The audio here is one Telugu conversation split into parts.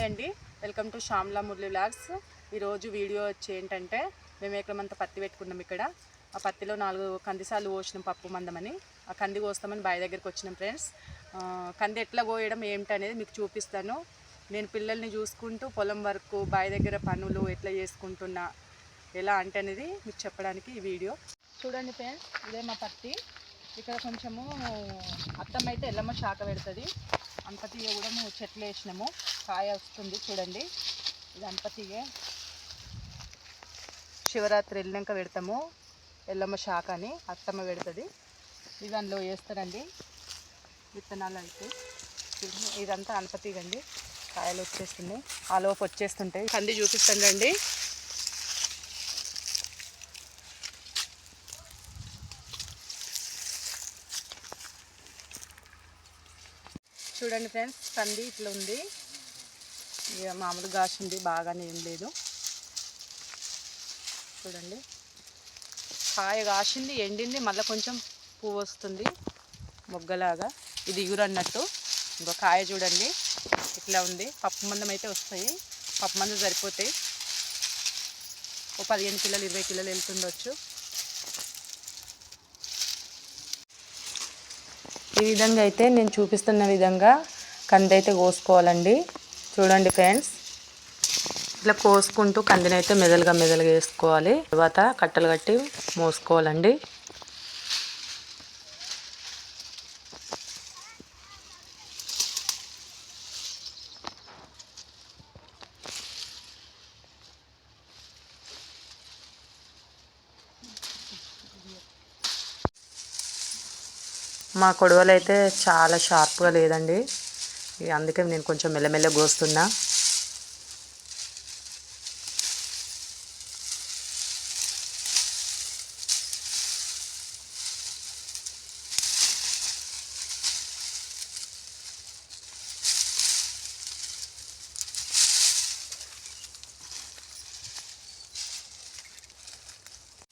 హాయ్ అండి. Welcome to Shyamla Murali vlogs. ఈరోజు వీడియో వచ్చి ఏంటంటే మేము ఎక్కడమంతా పత్తి పెట్టుకున్నాం ఇక్కడ. ఆ పత్తిలో నాలుగు కందిసాలు కోసినాం పప్పు మందమని. ఆ కంది కోస్తామని బావి దగ్గరికి వచ్చినాం ఫ్రెండ్స్. కంది ఎట్లా కోయడం ఏమిటనేది మీకు చూపిస్తాను. నేను పిల్లల్ని చూసుకుంటూ పొలం వరకు బావి దగ్గర పనులు ఎట్లా చేసుకుంటున్నా ఎలా అంటే అనేది మీకు చెప్పడానికి ఈ వీడియో. చూడండి ఫ్రెండ్స్ ఇదే మా పత్తి. ఇక్కడ కొంచెము అత్తమ్మ అయితే ఎల్లమ్మ శాఖ పెడుతుంది. అంపతీగ కూడా మేము చెట్లు వేసినాము. కాయ వస్తుంది చూడండి. ఇది అంపతీగే శివరాత్రి వెళ్ళినాక పెడతాము. ఎల్లమ్మ శాఖ అని అత్తమ్మ పెడుతుంది. ఇది అందులో వేస్తారండి. విత్తనాలు అయితే. ఇదంతా అనపతీగండి కాయలు వచ్చేస్తున్నాయి. ఆ లోపు వచ్చేస్తుంటాయి. కంది చూపిస్తాను రండి చూడండి ఫ్రెండ్స్ కంది ఇట్లా ఉంది. ఇక మామూలు ఉంది బాగానే ఏం లేదు. చూడండి. కాయ కాసింది ఎండింది మళ్ళీ కొంచెం పువ్వు వస్తుంది మొగ్గలాగా. ఇది ఇగురు అన్నట్టు ఇంకో కాయ చూడండి ఇట్లా ఉంది. పప్పు మందం అయితే వస్తాయి. పప్పు మందం సరిపోతాయి. ఓ పదిహేను కిలోలు ఇరవై కిలోలు వెళ్తుండొచ్చు. ఈ విధంగా అయితే నేను చూపిస్తున్న విధంగా కంది అయితే కోసుకోవాలండి. చూడండి ఫ్రెండ్స్. ఇట్లా కోసుకుంటూ కందిని అయితే మెదలుగా మెదలుగా వేసుకోవాలి. తర్వాత కట్టలు కట్టి మోసుకోవాలండి. మా కొడవలు అయితే చాలా షార్ప్గా లేదండి. అందుకే నేను కొంచెం మెల్లమెల్ల కోస్తున్నా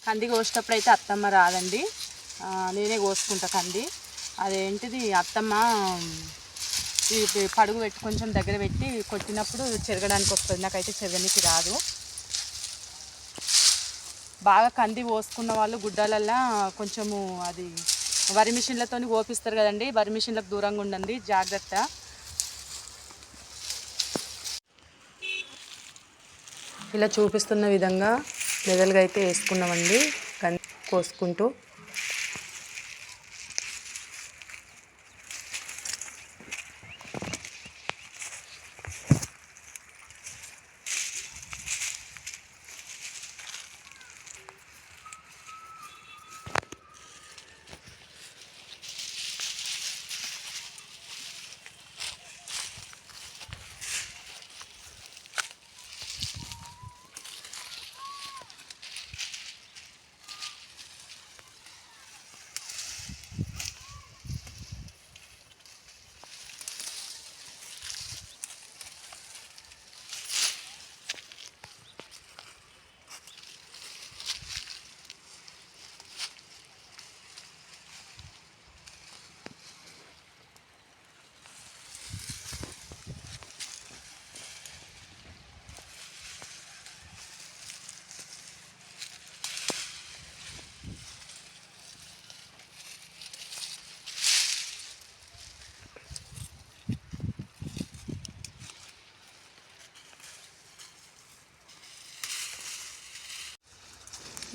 కంది కోసేటప్పుడు అయితే అత్తమ్మ రాదండి. నేనే కోసుకుంటా కంది. అదేంటిది అత్తమ్మ పడుగు పెట్టి కొంచెం దగ్గర పెట్టి కొట్టినప్పుడు చెరగడానికి వస్తుంది. నాకైతే చెరగనికి రాదు. బాగా కంది పోసుకున్న వాళ్ళు గుడ్డలల్లా కొంచెము అది వరి మిషన్లతో ఓపిస్తారు కదండి. వరి మిషన్లకు దూరంగా ఉండండి. జాగ్రత్త. ఇలా చూపిస్తున్న విధంగా మెదలుగా అయితే వేసుకున్నామండి. కంది కోసుకుంటూ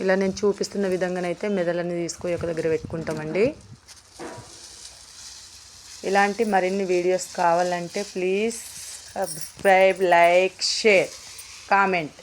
ఇలా నేను చూపిస్తున్న విధంగానైతే మెదలని తీసుకొని ఒక దగ్గర పెట్టుకుంటామండి. ఇలాంటి మరిన్ని వీడియోస్ కావాలంటే please subscribe like share comment.